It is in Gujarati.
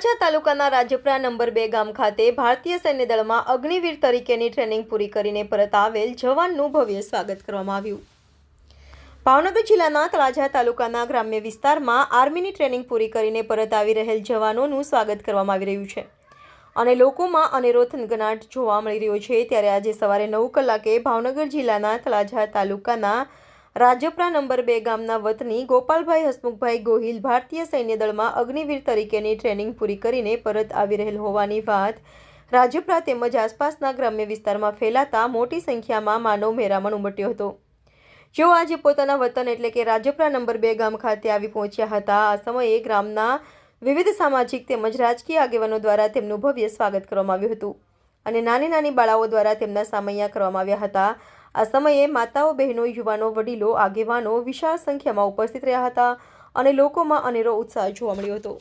તળાજા તાલુકાના રાજપરા નંબર બે ગામ ખાતે ભારતીય સૈન્ય દળમાં અગ્નિવીર તરીકેની ટ્રેનિંગ પૂરી કરીને પરત આવેલ જવાનનું ભવ્ય સ્વાગત કરવામાં આવ્યું. ભાવનગર જિલ્લાના તળાજા તાલુકાના ગ્રામ્ય વિસ્તારમાં આર્મીની ટ્રેનિંગ પૂરી કરીને પરત આવી રહેલ જવાનોનું સ્વાગત કરવામાં આવી રહ્યું છે. અને લોકોમાં અનેરો થનગનાટ જોવા મળી રહ્યો છે. ત્યારે આજે સવારે નવ કલાકે ભાવનગર જિલ્લાના તળાજા તાલુકાના રાજપરા નંબર બે ગામના વતની ગોપાલભાઈ હસમુખભાઈ ગોહિલ ભારતીય સૈન્ય દળમાં અગ્નિવીર તરીકેની ટ્રેનિંગ પૂરી કરીને પરત આવી રહેલ હોવાની વાત. રાજપરા તેમજ આસપાસના ગ્રામ્ય વિસ્તારમાં ફેલાતા મોટી સંખ્યામાં માનવ મેરામણ ઉમટ્યો હતો. જેઓ આજે પોતાના વતન એટલે કે રાજપરા નંબર બે ગામ ખાતે આવી પહોંચ્યા હતા, આ સમયે ગ્રામના વિવિધ સામાજિક તેમજ રાજકીય આગેવાનો દ્વારા તેમનું ભવ્ય સ્વાગત કરવામાં આવ્યું હતું અને નાની નાની બાળાઓ દ્વારા તેમના સામૈયા કરવામાં આવ્યા હતા. આ સમયે માતાઓ, બહેનો, યુવાનો, વડીલો, આગેવાનો વિશાળ સંખ્યામાં ઉપસ્થિત રહ્યા હતા અને લોકોમાં અનેરો ઉત્સાહ જોવા મળ્યો હતો.